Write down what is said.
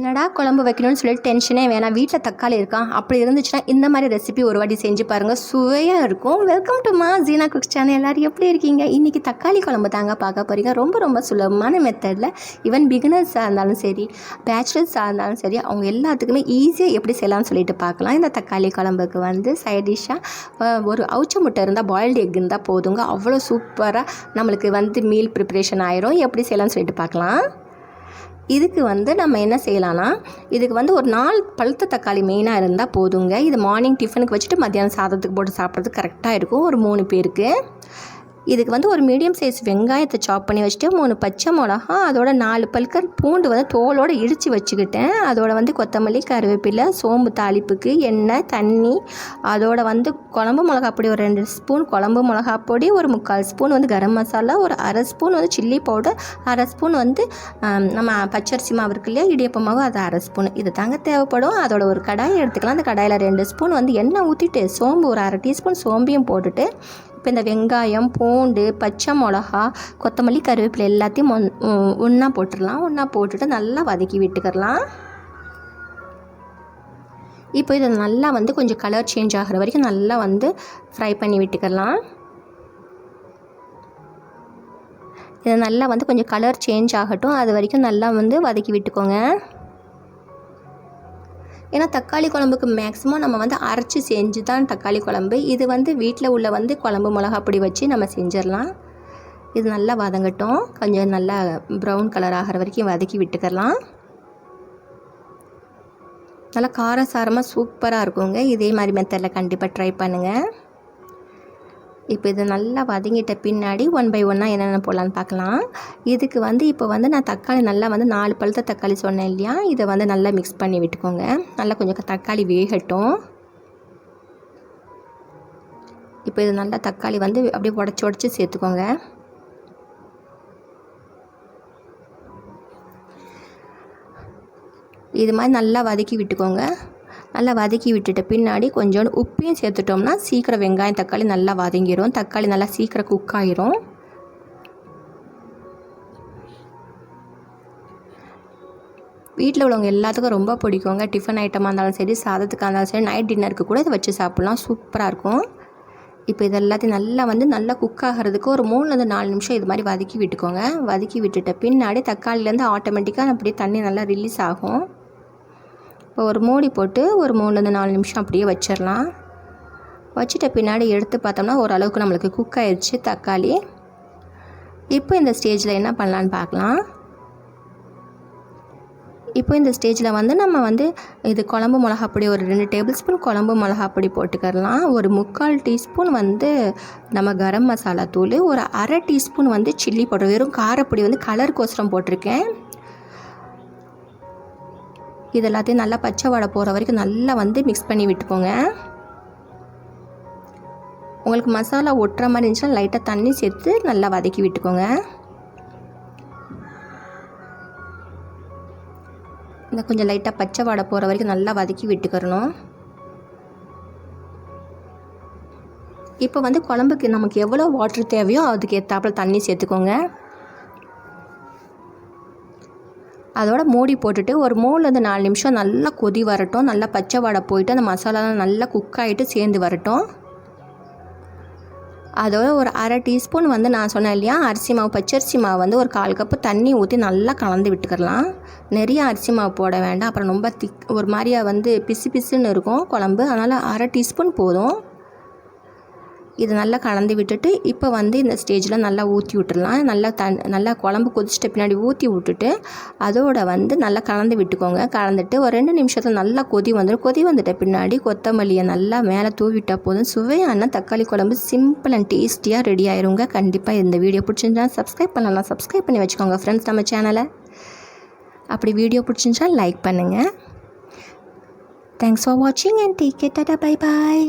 என்னடா குழம்பு வைக்கணும்னு சொல்லிட்டு டென்ஷனே வேணாம் வீட்டில் தக்காளி இருக்கா? அப்படி இருந்துச்சுன்னா இந்த மாதிரி ரெசிபி ஒரு வாட்டி செஞ்சு பாருங்கள் சுவையாக இருக்கும். வெல்கம் டு மா ஜீனா குக் சேனல் எல்லோரும் எப்படி இருக்கீங்க? இன்றைக்கி தக்காளி குழம்பு தாங்க பார்க்க போகிறீங்க ரொம்ப ரொம்ப சுலபமான மெத்தடில் ஈவன் பிகினர்ஸாக இருந்தாலும் சரி பேச்சுலர்ஸாக இருந்தாலும் சரி அவங்க எல்லாத்துக்குமே ஈஸியாக எப்படி செய்யலாம்னு சொல்லிட்டு பார்க்கலாம். இந்த தக்காளி குழம்புக்கு வந்து சைட் டிஷ்ஷாக ஒரு அவுச்ச முட்டை இருந்தால் பாயில்டு எக் இருந்தால் போதுங்க. அவ்வளோ சூப்பராக நம்மளுக்கு வந்து மீல் ப்ரிப்ரேஷன் ஆயிரும். எப்படி செய்யலாம்னு சொல்லிட்டு பார்க்கலாம். இதுக்கு வந்து நம்ம என்ன செய்யலாம்னா இதுக்கு வந்து ஒரு நாலு பழுத்த தக்காளி மெயினாக இருந்தால் போதுங்க. இது மார்னிங் டிஃபனுக்கு வச்சுட்டு மத்தியானம் சாதத்துக்கு போட்டு சாப்பிட்றது கரெக்டாக இருக்கும். ஒரு மூணு பேருக்கு. இதுக்கு வந்து ஒரு மீடியம் சைஸ் வெங்காயத்தை சாப் பண்ணி வச்சுட்டு மூணு பச்சை மிளகா அதோட நாலு பல்கர் பூண்டு வந்து தோலோடு இடித்து வச்சுக்கிட்டேன். அதோட வந்து கொத்தமல்லி கருவேப்பிலை சோம்பு தாளிப்புக்கு எண்ணெய் தண்ணி அதோட வந்து குழம்பு மிளகா பொடி ஒரு ரெண்டு ஸ்பூன் குழம்பு மிளகா பொடி ஒரு முக்கால் ஸ்பூன் வந்து கரம் மசாலா ஒரு அரை ஸ்பூன் வந்து சில்லி பவுடர் அரை ஸ்பூன் வந்து நம்ம பச்சரிசி மாவு இருக்கு இல்லையா இடியப்ப மாவு அது அரை ஸ்பூன். இது தாங்க தேவைப்படும். அதோட ஒரு கடாயை எடுத்துக்கலாம். அந்த கடாயில் ரெண்டு ஸ்பூன் வந்து எண்ணெய் ஊற்றிட்டு சோம்பு ஒரு அரை டீஸ்பூன் சோம்பியும் போட்டுட்டு இப்போ இந்த வெங்காயம் பூண்டு பச்சை மிளகா கொத்தமல்லி கருவேப்பிலை எல்லாத்தையும் ஒன்றா போட்டுடலாம். ஒன்றா போட்டுட்டு நல்லா வதக்கி விட்டுக்கிறலாம். இப்போ இதை நல்லா வந்து கொஞ்சம் கலர் சேஞ்ச் ஆகிற வரைக்கும் நல்லா வந்து ஃப்ரை பண்ணி விட்டுக்கலாம் இதை நல்லா வந்து கொஞ்சம் கலர் சேஞ்ச் ஆகட்டும். அது வரைக்கும் நல்லா வந்து வதக்கி விட்டுக்கோங்க. ஏன்னா தக்காளி குழம்புக்கு மேக்ஸிமம் நம்ம வந்து அரைச்சி செஞ்சு தான் தக்காளி குழம்பு. இது வந்து வீட்டில் உள்ள வந்து குழம்பு மிளகா பொடி வச்சு நம்ம செஞ்சிடலாம். இது நல்லா வதங்கட்டும். கொஞ்சம் நல்லா ப்ரௌன் கலர் ஆகிற வரைக்கும் வதக்கி விட்டுக்கலாம். நல்லா காரசாரமாக சூப்பராக இருக்குங்க. இதே மாதிரி மெத்தடில் கண்டிப்பாக ட்ரை பண்ணுங்கள் இப்போ இதை நல்லா வதங்கிட்ட பின்னாடி ஒன் பை ஒன்னாக என்னென்ன போடலான்னு பார்க்கலாம். இதுக்கு வந்து இப்போ வந்து நான் தக்காளி நல்லா வந்து நாலு பழுத்த தக்காளி சொன்னேன் இல்லையா? இதை வந்து நல்லா மிக்ஸ் பண்ணி விட்டுக்கோங்க. நல்லா கொஞ்சம் தக்காளி வேகட்டும். இப்போ இது நல்லா தக்காளி வந்து அப்படியே உடச்சி உடச்சி சேர்த்துக்கோங்க. இது மாதிரி நல்லா வதக்கி விட்டுக்கோங்க. நல்லா வதக்கி விட்டுட்டு பின்னாடி கொஞ்சோண்டு உப்பையும் சேர்த்துட்டோம்னா சீக்கிரம் வெங்காயம் தக்காளி நல்லா வதங்கிடும் தக்காளி நல்லா சீக்கிரம் குக் ஆகிரும் வீட்டில் உள்ளவங்க எல்லாத்துக்கும் ரொம்ப பிடிக்குங்க. டிஃபன் ஐட்டமாக இருந்தாலும் சரி சாதத்துக்காக இருந்தாலும் சரி நைட் டின்னருக்கு கூட இதை வச்சு சாப்பிட்லாம். சூப்பராக இருக்கும். இப்போ இது எல்லாத்தையும் நல்லா வந்து நல்லா குக் ஆகிறதுக்கு ஒரு மூணுலேருந்து நாலு நிமிஷம் இது மாதிரி வதக்கி விட்டுக்கோங்க. வதக்கி விட்டுட்ட பின்னாடி தக்காளிலேருந்து ஆட்டோமேட்டிக்காக அப்படியே தண்ணி நல்லா ரிலீஸ் ஆகும். ஒரு மூடி போட்டு ஒரு மூணுலேருந்து நாலு நிமிஷம் அப்படியே வச்சிடலாம். வச்சுட்ட பின்னாடி எடுத்து பார்த்தோம்னா ஓரளவுக்கு நம்மளுக்கு குக் ஆயிடுச்சு தக்காளி. இப்போ இந்த ஸ்டேஜில் என்ன பண்ணலான்னு பார்க்கலாம். இப்போ இந்த ஸ்டேஜில் வந்து நம்ம வந்து இது குழம்பு மிளகாப்பொடி ஒரு ரெண்டு டேபிள் ஸ்பூன் குழம்பு மிளகாப்பொடி போட்டுக்கிறலாம். ஒரு முக்கால் டீஸ்பூன் வந்து நம்ம கரம் மசாலா தூள் ஒரு அரை டீஸ்பூன் வந்து சில்லி பவுடர் வெறும் காரப்பொடி வந்து கலருக்கோசரம் போட்டிருக்கேன். இது எல்லாத்தையும் நல்லா பச்சை வடை போகிற வரைக்கும் நல்லா வந்து மிக்ஸ் பண்ணி விட்டுக்கோங்க. உங்களுக்கு மசாலா ஒட்டுற மாதிரி இருந்துச்சுன்னா லைட்டாக தண்ணி சேர்த்து நல்லா வதக்கி விட்டுக்கோங்க. இந்த கொஞ்சம் லைட்டாக பச்சை வாடை போகிற வரைக்கும் நல்லா வதக்கி விட்டுக்கிறணும். இப்போ வந்து குழம்புக்கு நமக்கு எவ்வளோ வாட்ரு தேவையோ அதுக்கு ஏற்றாப்புல தண்ணி சேர்த்துக்கோங்க. அதோட மூடி போட்டுட்டு ஒரு மூணுலேருந்து நாலு நிமிஷம் நல்லா கொதி வரட்டும். நல்லா பச்சை வடை போயிட்டு அந்த மசாலாலாம் நல்லா குக் ஆகிட்டு சேர்ந்து வரட்டும். அதோட ஒரு அரை டீஸ்பூன் வந்து நான் சொன்னேன் இல்லையா அரிசி மாவு பச்சரிசி மாவு வந்து ஒரு கால் கப்பு தண்ணி ஊற்றி நல்லா கலந்து விட்டுக்கலாம். நிறைய அரிசி மாவு போட வேண்டாம். அப்புறம் ரொம்ப திக் ஒரு மாதிரியாக வந்து பிசு பிசுன்னு இருக்கும் குழம்பு. அதனால் அரை டீஸ்பூன் போதும். இது நல்லா கலந்து விட்டுட்டு இப்போ வந்து இந்த ஸ்டேஜில் நல்லா ஊற்றி விட்டுடலாம் நல்லா தன் நல்லா குழம்பு கொதிச்சிட்ட பின்னாடி ஊற்றி விட்டுட்டு அதோட வந்து நல்லா கலந்து விட்டுக்கோங்க. கலந்துட்டு ஒரு ரெண்டு நிமிஷத்தில் நல்லா கொதி வந்துடும் கொதி வந்துட்ட பின்னாடி கொத்தமல்லியை நல்லா மேலே தூவிட்டால் போதும். சுவையான தக்காளி குழம்பு சிம்பிள் அண்ட் டேஸ்டியாக ரெடி ஆயிருங்க. கண்டிப்பாக இந்த வீடியோ பிடிச்சிருந்தா சப்ஸ்கிரைப் பண்ணலாம். சப்ஸ்கிரைப் பண்ணி வச்சுக்கோங்க ஃப்ரெண்ட்ஸ் நம்ம சேனலை அப்படி வீடியோ பிடிச்சிருந்தா லைக் பண்ணுங்கள் தேங்க்ஸ் ஃபார் வாட்சிங் and take care bye bye